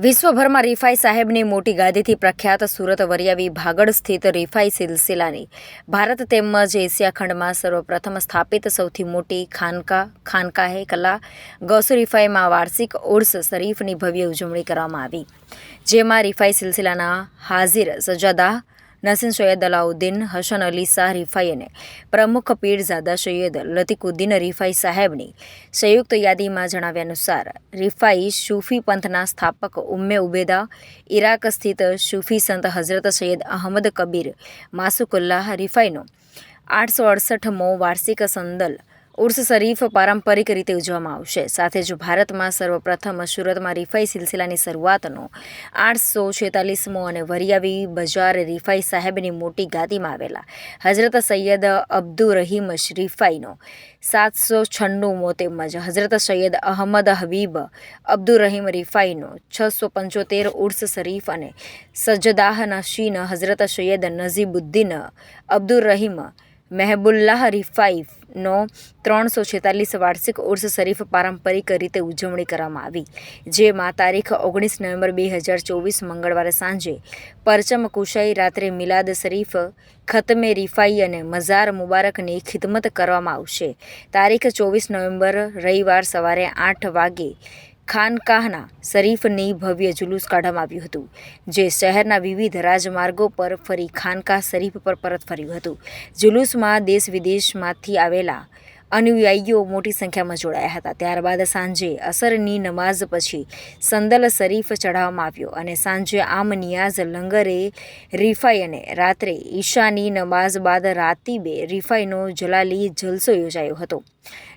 વિશ્વભરમાં રીફાઈ સાહેબની મોટી ગાદીથી પ્રખ્યાત સુરત વરિયાવી ભાગળ સ્થિત રિફાઈ સિલસિલાની ભારત તેમજ એશિયા ખંડમાં સર્વપ્રથમ સ્થાપિત સૌથી મોટી ખાનકા ખાનકાહે કલા ગૌસ રિફાઈમાં વાર્ષિક ઉર્સ શરીફની ભવ્ય ઉજવણી કરવામાં આવી જેમાં રિફાઈ સિલસિલાના હાજિર સજાદાહ નાસિન સૈયદ અલાઉદ્દીન હસન અલી શાહ રિફાઈને પ્રમુખ પીરઝાદા સૈયદ લતીકુદ્દીન રિફાઈ સાહેબની સંયુક્ત યાદીમાં જણાવ્યા અનુસાર રિફાઈ સૂફી પંથના સ્થાપક ઉમ્મે ઉબેદા ઇરાક સ્થિત સૂફી સંત હઝરત સૈયદ અહમદ કબીર માસુકુલ્લાહ રિફાઈનો આઠસો અડસઠમો વાર્ષિક સંદલ ઉર્સ શરીફ પારંપરિક રીતે ઉજવવામાં આવશે સાથે જ ભારતમાં સર્વપ્રથમ સુરતમાં રિફાઈ સિલસિલાની શરૂઆતનો આઠસો છેતાલીસમો અને વરિયાવી બજાર રિફાઈ સાહેબની મોટી ગાદીમાં આવેલા હઝરત સૈયદ અબ્દુલ રહીમ રીફાઈનો સાતસો છન્નુંમો તેમજ હઝરત સૈયદ અહમદ હબીબ અબ્દુલ રહીમ રિફાઈનો છસો પંચોતેર ઉર્સ શરીફ અને સજદાહ નશીન હઝરત સૈયદ નઝીબુદ્દીન અબ્દુર રહીમ મહેબુલ્લાહ રીફાઈ નો ત્રણસો છેતાલીસ વાર્ષિક ઉર્સ શરીફ પારંપરિક રીતે ઉજવણી કરવામાં આવી જેમાં તારીખ ઓગણીસ નવેમ્બર બે હજાર ચોવીસ મંગળવારે સાંજે પરચમ કુશાઈ રાત્રે મિલાદ શરીફ ખતમે રિફાઈ અને મઝાર મુબારકની ખિદમત કરવામાં આવશે તારીખ ચોવીસ નવેમ્બર રવિવાર સવારે આઠ વાગે ખાનકાહના શરીફની ભવ્ય જુલુસ કાઢવામાં આવ્યું હતું જે શહેરના વિવિધ રાજમાર્ગો પર ફરી ખાનકાહ શરીફ પર પરત ફર્યું હતું જુલુસમાં દેશ વિદેશમાંથી આવેલા અનુયાયીઓ મોટી સંખ્યામાં જોડાયા હતા ત્યારબાદ સાંજે અસરની નમાઝ પછી સંદલ શરીફ ચઢાવવામાં આવ્યો અને સાંજે આમ નિયાઝ લંગરે રિફાઈ અને રાત્રે ઈશાની નમાઝ બાદ રાતીબે રિફાઈનો જલાલી જલસો યોજાયો હતો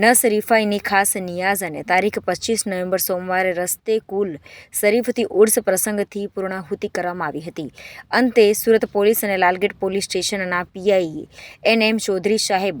નસ રિફાઈની ખાસ નિયાઝ અને તારીખ પચીસ નવેમ્બર સોમવારે રસ્તે કુલ શરીફથી ઉર્સ પ્રસંગથી પૂર્ણાહુતિ કરવામાં આવી હતી અંતે સુરત પોલીસ અને લાલગેટ પોલીસ સ્ટેશનના પીઆઈ એન એમ ચૌધરી સાહેબ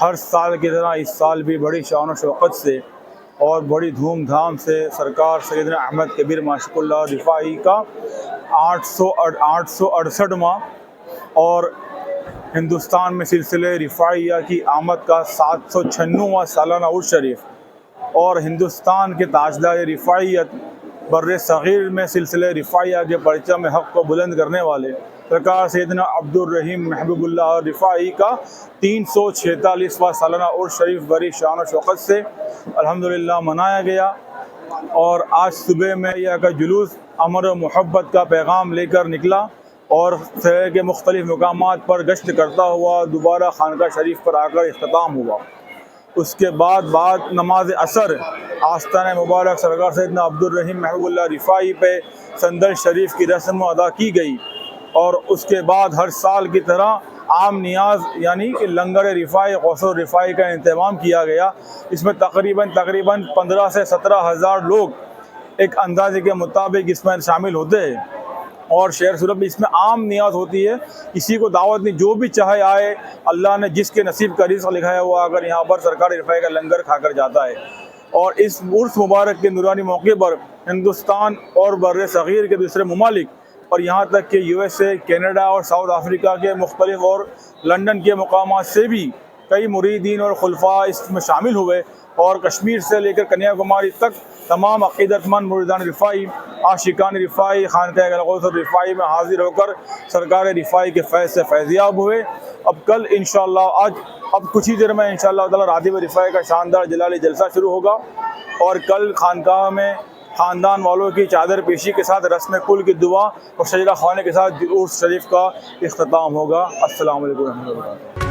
ہر سال کی طرح اس سال بھی بڑی شان و شوقت سے اور بڑی دھوم دھام سے سرکار سیدنا احمد کبیر ماشک اللہ رفاعی کا آٹھ سو آٹھ سو ماہ اور ہندوستان میں سلسلے رفاعیہ کی آمد کا سات سو چھنواں سالانہ شریف اور ہندوستان کے تاجدار رفاعیت بر صغیر میں سلسلے رفاعیہ کے پرچہ میں حق کو بلند کرنے والے سرکار سیدنا عبد الرحیم محبوب اللہ رفاعی کا تین سو چھتالیسواں اور شریف بری شان و شوقت سے الحمدللہ منایا گیا اور آج صبح میں یہ کا جلوس امر و محبت کا پیغام لے کر نکلا اور شہر کے مختلف مقامات پر گشت کرتا ہوا دوبارہ خانقاہ شریف پر آ کر اختتام ہوا اس کے بعد بعد نماز اثر آستان مبارک سرکار سیدنا عبد الرحیم محبوب اللہ رفاعی پہ سندر شریف کی رسم و ادا کی گئی اور اس کے بعد ہر سال کی طرح عام نیاز یعنی کہ لنگر رفائی غوث و رفائی کا اہتمام کیا گیا اس میں تقریباً تقریباً پندرہ سے سترہ ہزار لوگ ایک اندازے کے مطابق اس میں شامل ہوتے ہیں اور صورت میں اس میں عام نیاز ہوتی ہے کسی کو دعوت نہیں جو بھی چاہے آئے اللہ نے جس کے نصیب کا رزق لکھایا ہوا اگر یہاں پر سرکار رفاع کا لنگر کھا کر جاتا ہے اور اس عرس مبارک کے نورانی موقع پر ہندوستان اور بر صغیر کے دوسرے ممالک اور یہاں تک کہ یو ایس اے کینیڈا اور ساؤتھ افریقہ کے مختلف اور لنڈن کے مقامات سے بھی کئی مریدین اور خلفاء اس میں شامل ہوئے اور کشمیر سے لے کر کنیا کماری تک تمام عقیدت مند مردان رفائی عاشقان رفائی خانقاہ رفائی میں حاضر ہو کر سرکار رفائی کے فیض سے فیضیاب ہوئے اب کل انشاءاللہ آج اب کچھ ہی دیر میں انشاءاللہ شاء اللہ تعالی راضیم رفائی کا شاندار جلالی جلسہ شروع ہوگا اور کل خانقاہ میں خاندان والوں کی چادر پیشی کے ساتھ رسم کل کی دعا اور شجرہ خانے کے ساتھ عرس شریف کا اختتام ہوگا السلام علیکم رحمۃ اللہ